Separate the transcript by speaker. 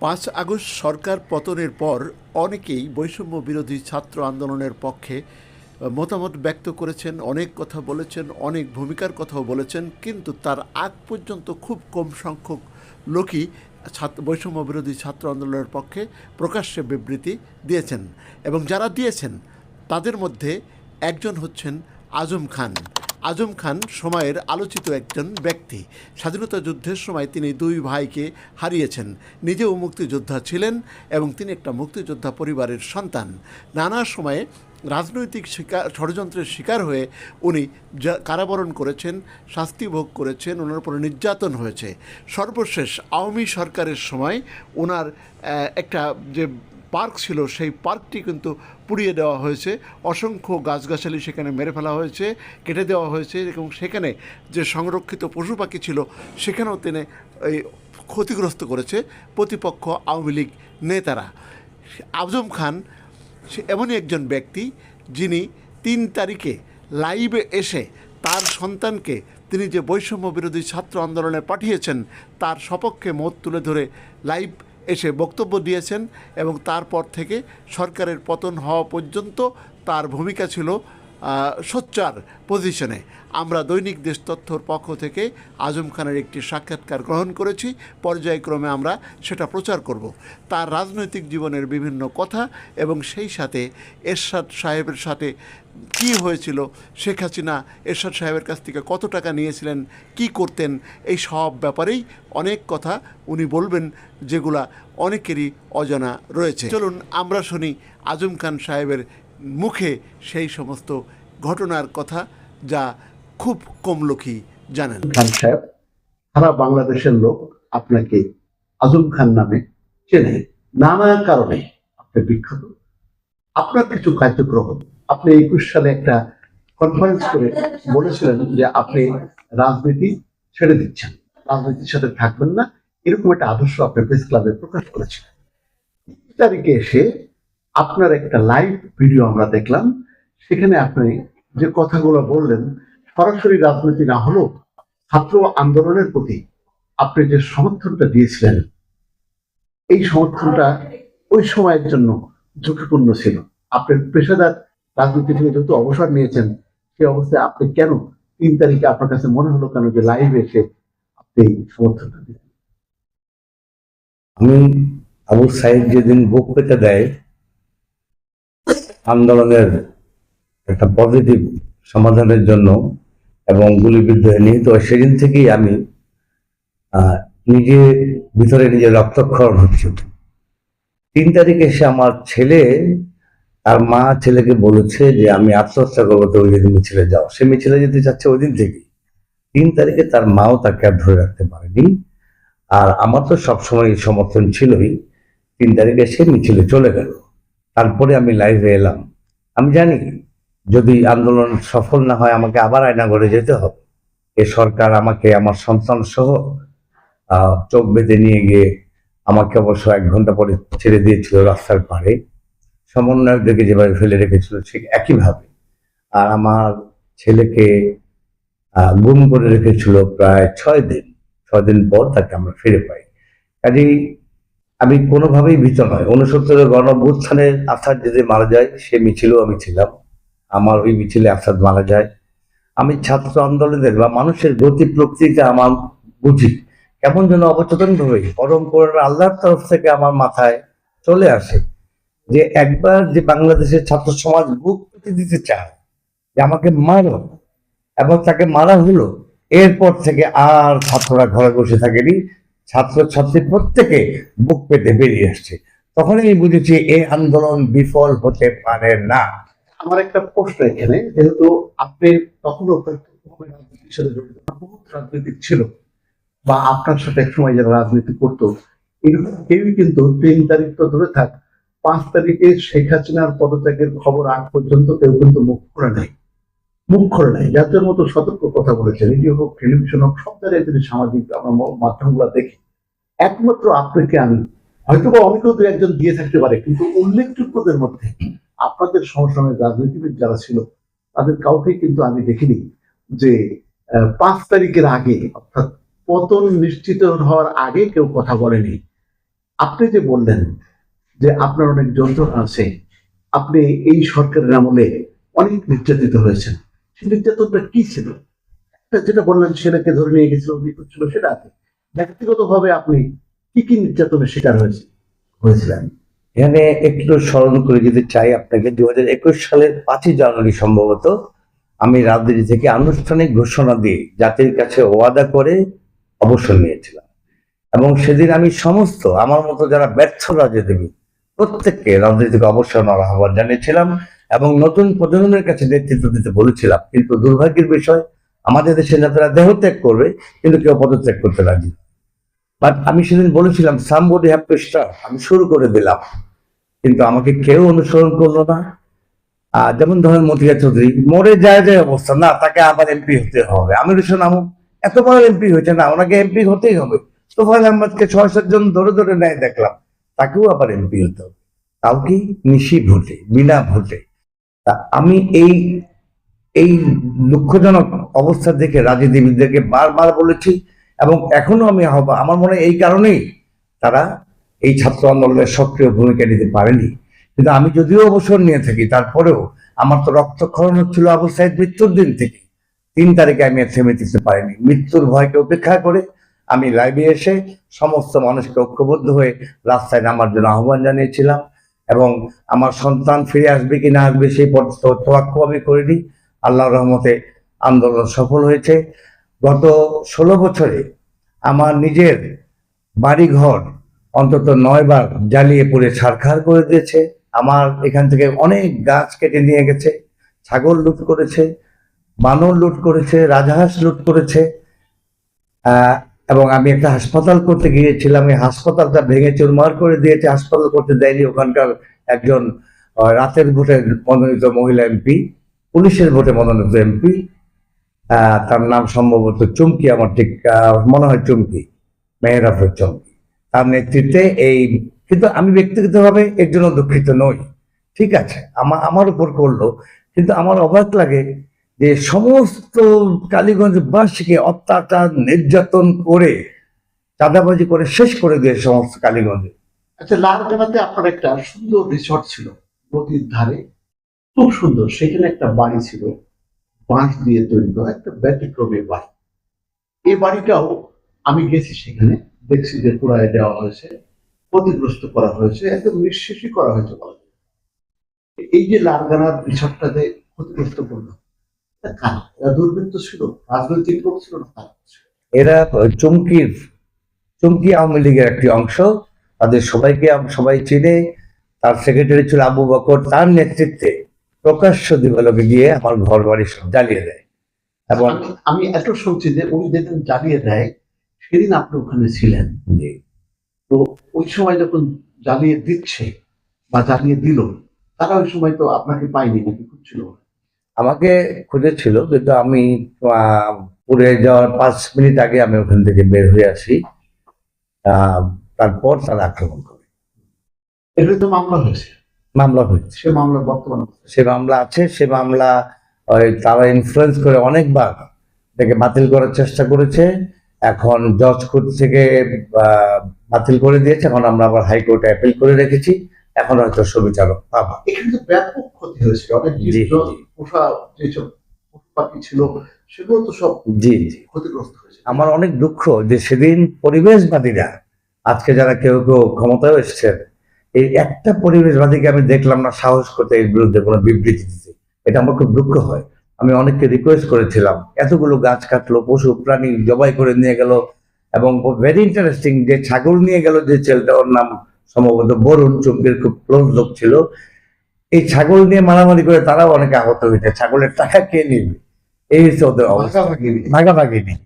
Speaker 1: পাঁচ আগস্ট সরকার পতনের পর অনেকেই বৈষম্য বিরোধী ছাত্র আন্দোলনের পক্ষে মতামত ব্যক্ত করেছেন, অনেক কথা বলেছেন, অনেক ভূমিকার কথাও বলেছেন, কিন্তু তার আগ পর্যন্ত খুব কম সংখ্যক লোকই ছাত্র বৈষম্য বিরোধী ছাত্র আন্দোলনের পক্ষে প্রকাশ্যে বিবৃতি দিয়েছেন। এবং যারা দিয়েছেন, তাদের মধ্যে একজন হচ্ছেন আজম খান। আজম খান সময়ের আলোচিত একজন ব্যক্তি। স্বাধীনতা যুদ্ধের সময় তিনি দুই ভাইকে হারিয়েছেন। নিজেও মুক্তিযোদ্ধা ছিলেন এবং তিনি একটা মুক্তিযোদ্ধা পরিবারের সন্তান। নানা সময়ে রাজনৈতিক শিকার, ষড়যন্ত্রের শিকার হয়ে উনি কারাবরণ করেছেন, শাস্তি ভোগ করেছেন, ওনার উপরে নির্যাতন হয়েছে। সর্বশেষ আওয়ামী সরকারের সময় ওনার একটা যে পার্ক ছিল, সেই পার্কটি কিন্তু পুড়িয়ে দেওয়া হয়েছে। অসংখ্য গাছগাছালি সেখানে মেরে ফেলা হয়েছে, কেটে দেওয়া হয়েছে এবং সেখানে যে সংরক্ষিত পশু পাখি ছিল সেখানেও তিনি এই ক্ষতিগ্রস্ত করেছে প্রতিপক্ষ আওয়ামী লীগ নেতারা। আজম খান সে এমনই একজন ব্যক্তি যিনি তিন তারিখে লাইভে এসে তার সন্তানকে তিনি যে বৈষম্য বিরোধী ছাত্র আন্দোলনে পাঠিয়েছেন, তার সপক্ষে মত তুলে ধরে লাইভ এসে বক্তব্য দিয়েছেন এবং তারপর থেকে সরকারের পতন হওয়া পর্যন্ত তার ভূমিকা ছিল সোচ্চার পজিশনে আমরা দৈনিক দেশ তথ্যর পক্ষ থেকে আজম খানের একটি সাক্ষাৎকার গ্রহণ করেছি। পর্যায়ক্রমে আমরা সেটা প্রচার করব। তার রাজনৈতিক জীবনের বিভিন্ন কথা এবং সেই সাথে এরশাদ সাহেবের সাথে কি হয়েছিল, শেখ হাসিনা এরশাদ সাহেবের কাছ থেকে কত টাকা নিয়েছিলেন, কি করতেন, এই সব ব্যাপারেই অনেক কথা উনি বলবেন, যেগুলা অনেকেরই অজানা রয়েছে। চলুন আমরা শুনি আজম খান সাহেবের মুখে সেই সমস্ত ঘটনার কথা যা খুব কম লোকই জানেন।
Speaker 2: খান সাহেব, সারা বাংলাদেশের লোক আপনাকে আজম খান নামে চেনে। নানা কারণে আপনি বিখ্যাত। আপনার কিছু কার্যক্রম, আপনি একুশ সালে একটা কনফারেন্স করে বলেছিলেন যে আপনি রাজনীতি ছেড়ে দিচ্ছেন। রাজনীতির সাথে থাকবেন না। এরকম একটা আদর্শ আপনি প্রেস ক্লাবে প্রকাশ করেছিলেন। তারিখে এসে আপনার একটা লাইভ ভিডিও আমরা দেখলাম। সেখানে আপনি যে কথাগুলো বললেন, সরাসরি রাজনীতি না হলেও ছাত্র আন্দোলনের প্রতি আপনি যে সমর্থনটা দিয়েছিলেন, এই সমর্থনটা ওই সময়ের জন্য ঝুঁকিপূর্ণ ছিল। আপনি পেশাদার রাজনীতি থেকে যেহেতু অবসর নিয়েছেন, সে অবস্থায় আপনি কেন তিন তারিখে আপনার কাছে মনে হলো কেন যে লাইভে এসে আপনি সমর্থনটা দিলেন?
Speaker 3: আমি আবু সাহেব যেদিন বক্তৃতা দেয় আন্দোলনের একটা পজিটিভ সমাধানের জন্য এবং গুলিবিদ্ধ নিহিত হয়, সেদিন থেকেই আমি নিজে ভিতরে নিজে রক্তক্ষরণ হচ্ছিল। তিন তারিখে এসে আমার ছেলে তার মা ছেলেকে বলেছে যে আমি আত্মহত্যা করব তো ওই দিন মিছিলে যাও। সে মিছিলে যেতে চাচ্ছে ওই দিন থেকেই। তিন তারিখে তার মাও তাকে আর ধরে রাখতে পারেনি। আর আমার তো সবসময় সমর্থন ছিলই। তিন তারিখে সে মিছিলে চলে গেল। তারপরে আমি লাইভে এলাম। আমি জানি, যদি আন্দোলন সফল না হয় আমাকে আবার আয়নাঘরে যেতে হবে। এ সরকার আমাকে, আমার সন্তান সহ চোখ বেঁধে নিয়ে গিয়ে আমাকে অবশ্য এক ঘণ্টা পরে ছেড়ে দিয়েছিল রাস্তার পাড়ে। সমন্বয়কদেরকে যেভাবে ফেলে রেখেছিল, ঠিক একইভাবে। আর আমার ছেলেকে গুম করে রেখেছিল প্রায় ছয় দিন। ছয় দিন পর তাকে আমরা ফিরে পাই। কাজেই আমি কোনোভাবেই ভীত নয়। উনসত্তরের গণভ্যুত্থানের আসাদ যদি মারা যায়, সে মিছিলেও আমি ছিলাম। আমার ওই মিছিলে আসাদ মারা যায়। আমি ছাত্র আন্দোলনের বা মানুষের গতি প্রকৃতিকে আমার বুঝি। কেমন যেন অবচেতন ভাবে পরম করুণা আল্লাহর তরফ থেকে আমার মাথায় চলে আসে যে একবার যে বাংলাদেশের ছাত্র সমাজ বুক পেতে দিতে চায়, যে আমাকে মারো এবং তাকে মারা হলো, এরপর থেকে আর ছাত্ররা ঘরে বসে থাকেনি। ছাত্র ছাত্রী প্রত্যেকে বুক পেতে বেরিয়ে আসছে। তখন আমি বুঝেছি এই আন্দোলন বিফল হতে পারে না।
Speaker 2: আমার একটা প্রশ্ন এখানে, যেহেতু আপনি প্রত্যক্ষভাবে রাজনীতির সাথে জড়িত বহুত রাজনীতিক ছিল, বা আপনার সাথে একসময় যারা রাজনীতি করতো, এরকম কেউই কিন্তু তিন তারিখ তো ধরে থাক, পাঁচ তারিখে শেখ হাসিনার পদত্যাগের খবর আগ পর্যন্ত কেউ কিন্তু মুখ করে নাই। মুখ করে নাই। জাতীয় মতো সতর্ক কথা বলেছে। রেডিও হোক, টেলিভিশন হোক, সব জায়গায় সামাজিক আমরা মাধ্যমগুলো দেখি, একমাত্র আপনাকে আমি হয়তো বা অনেকেও দু একজন দিয়ে থাকতে পারে, কিন্তু উল্লেখযোগ্যদের মধ্যে আপনাদের সমসাময়িক রাজনীতিবিদ যারা ছিল, তাদের কাউকে কিন্তু আমি দেখিনি যে পাঁচ তারিখের আগে, অর্থাৎ পতন নিশ্চিত হওয়ার আগে কেউ কথা বলেনি। আপনি যে বললেন যে আপনার অনেক যন্ত্রণা আছে, আপনি এই সরকারের আমলে অনেক নির্যাতিত হয়েছেন। সেই নির্যাতনটা কি ছিল? যেটা বললেন ছেলেকে ধরে নিয়ে গেছিল, উনি করছিল সেটা আছে ব্যক্তিগতভাবে আপনি কি কি নির্যাতনের শিকার হয়েছে? হয়েছিলেন
Speaker 3: এখানে একটু স্মরণ করে যেতে চাই আপনাকে দু হাজার একুশ সালের পাঁচই জানুয়ারি সম্ভবত আমি রাজনীতি থেকে আনুষ্ঠানিক ঘোষণা দিয়ে জাতির কাছে ওয়াদা করে অবসর নিয়েছিলাম। এবং সেদিন আমি সমস্ত, আমার মতো যারা ব্যর্থ রাজনীতিবিদ, প্রত্যেককে রাজনীতি থেকে অবসর নেওয়ার আহ্বান জানিয়েছিলাম। এবং নতুন প্রজন্মের কাছে নেতৃত্ব দিতে বলেছিলাম, কিন্তু দুর্ভাগ্যের বিষয়, আমাদের দেশের নেতারা দেহত্যাগ করবে, কিন্তু কেউ পদত্যাগ করতে রাজি বাট আমি সেদিন বলেছিলাম সামবডি হ্যাভ টু স্টার্ট আমি শুরু করে দিলাম। কিন্তু আমাকে কেউ অনুসরণ করল না। আর যেমন ধরেন মতিয়া চৌধুরী, মরে যায় যে অবস্থা। না, তাকে আবার এমপি হতে হবে। আমি রুশন আমু এতবার এমপি হয়েছে না, ওনাকে এমপি হতেই হবে। তোফাইল আহমদকে ছয় সাতজন ধরে ধরে নেয় দেখলাম, তাকেও আবার এমপি হতে হবে। তাও কি? নিশি ভোটে, বিনা ভোটে। তা আমি এই এই দুঃখজনক অবস্থা দেখে রাজনীতিবিদদেরকে বারবার বলেছি এবং এখনও আমি আহ্বান, আমার মনে এই কারণেই তারা এই ছাত্র আন্দোলনের সক্রিয় ভূমিকা নিতে পারেনি। কিন্তু আমি যদিও অবসর নিয়ে থাকি, তারপরেও আমার তো রক্তক্ষরণ হচ্ছিল আবু মৃত্যুর দিন থেকে। তিন তারিখে আমি থেমে দিতে পারিনি। মৃত্যুর ভয়কে উপেক্ষা করে আমি লাইভে এসে সমস্ত মানুষকে ঐক্যবদ্ধ হয়ে রাস্তায় নামার জন্য আহ্বান জানিয়েছিলাম। এবং আমার সন্তান ফিরে আসবে কি না আসবে সেই তোয়াক্কু আমি করিনি। আল্লাহর রহমতে আন্দোলন সফল হয়েছে। গত ষোলো বছরে আমার নিজের বাড়িঘর অন্তত নয়বার জ্বালিয়ে পুড়ে ছারখার করে দিয়েছে। আমার এখান থেকে অনেক গাছ কেটে নিয়ে গেছে, ছাগল লুট করেছে, বানর লুট করেছে, রাজহাঁস লুট করেছে। এবং আমি একটা হাসপাতাল করতে গিয়েছিলাম। এই হাসপাতালটা ভেঙে চুরমার করে দিয়েছে। হাসপাতাল করতে দেয়নি ওখানকার একজন রাতের ভোটে মনোনীত মহিলা এমপি, পুলিশের ভোটে মনোনীত এমপি। তার নাম সম্ভবত চুমকি, আমার ঠিক মনে হয় চুমকি মেহরাফের চুমকি। তার নেতৃত্বে এই, কিন্তু আমি ব্যক্তিগতভাবে এর জন্য দুঃখিত নই। ঠিক আছে আমার আমার উপর করল, কিন্তু আমার অবাক লাগে যে সমস্ত কালীগঞ্জবাসীকে অত্যাচার, নির্যাতন করে, চাঁদাবাজি করে শেষ করে দিয়ে সমস্ত কালীগঞ্জে।
Speaker 2: আচ্ছা লালকানাতে আপনার একটা সুন্দর রিসর্ট ছিল, নদীর ধারে। খুব সুন্দর, সেখানে একটা বাড়ি ছিল, বাঁশ দিয়ে তৈরি করা, একটা ব্যতিক্রমী বাড়ি। এই বাড়িটাও আমি গেছি সেখানে, দেখছি যে পুরায় দেওয়া হয়েছে, ক্ষতিগ্রস্ত করা হয়েছে, একদম নিঃশেষই করা হয়েছে বলা এই যে লালগানার রিসর্টটাতে ক্ষতিগ্রস্ত করল এটা কারা? এরা দুর্বৃত্ত ছিল রাজনৈতিক লোক ছিল না কারা
Speaker 3: এরা চুমকির চুমকি আওয়ামী লীগের একটি অংশ। তাদের সবাইকে সবাই চিনে। তার সেক্রেটারি ছিল আবু বকর। তার নেতৃত্বে প্রকাশ্য দিবালোকে গিয়ে আমার ঘর বাড়ি সব জ্বালিয়ে দেয়। এবং
Speaker 2: আমি- এত শুনছি যে উনি যেদিন জ্বালিয়ে দেয় সেদিন আপনি ওখানে ছিলেন। তো ওই সময় যখন জ্বালিয়ে দিচ্ছে বা জ্বালিয়ে দিল তারা ওই সময় তো আপনাকে পাইনি নাকি খুঁজছিল
Speaker 3: আমাকে খুঁজেছিল কিন্তু আমি পুড়ে যাওয়ার পাঁচ মিনিট আগে আমি ওখান থেকে বের হয়ে আসি। তারপর তারা আক্রমণ করে।
Speaker 2: তো মামলা হয়েছে?
Speaker 3: মামলা হয়েছে।
Speaker 2: সে বর্তমান
Speaker 3: সে মামলা আছে সে মামলা ওই তারা ইনফ্লুয়েন্স করে অনেকবার তাকে বাতিল করার চেষ্টা করেছে। এখন জজ কোর্ট থেকে আহ, বাতিল করে দিয়েছে। এখন আমরা আবার হাইকোর্টে অ্যাপিল করে রেখেছি। এখন হয়তো সুবিচারক পাবা
Speaker 2: এখানে ব্যাপক ক্ষতি হয়েছে অনেক। পোষা যেসব পাখি ছিল সেগুলো তো সব
Speaker 3: জি জি।
Speaker 2: ক্ষতিগ্রস্ত হয়েছে।
Speaker 3: আমার অনেক দুঃখ যে সেদিন পরিবেশবাদীরা আজকে যারা কেউ কেউ ক্ষমতায় এসছেন এই একটা পরিবেশবাদীকে আমি দেখলাম না সাহস করতে এর বিরুদ্ধে কোনো বিবৃতি দিতে। এটা আমার খুব দুঃখ হয়। আমি অনেককে রিকোয়েস্ট করেছিলাম এতগুলো গাছ কাটলো পশু প্রাণী জবাই করে নিয়ে গেল এবং ভেরি ইন্টারেস্টিং যে ছাগল নিয়ে গেল যে ছেলেটা ওর নাম সম্ভবত বরুণ চোখের খুব ক্লোজ লোক ছিল। এই ছাগল নিয়ে মারামারি করে তারাও অনেকে আহত হয়েছে। ছাগলের টাকা কে নিবে? এই হচ্ছে ওদের অবস্থা। ভাগাভাগি নেই।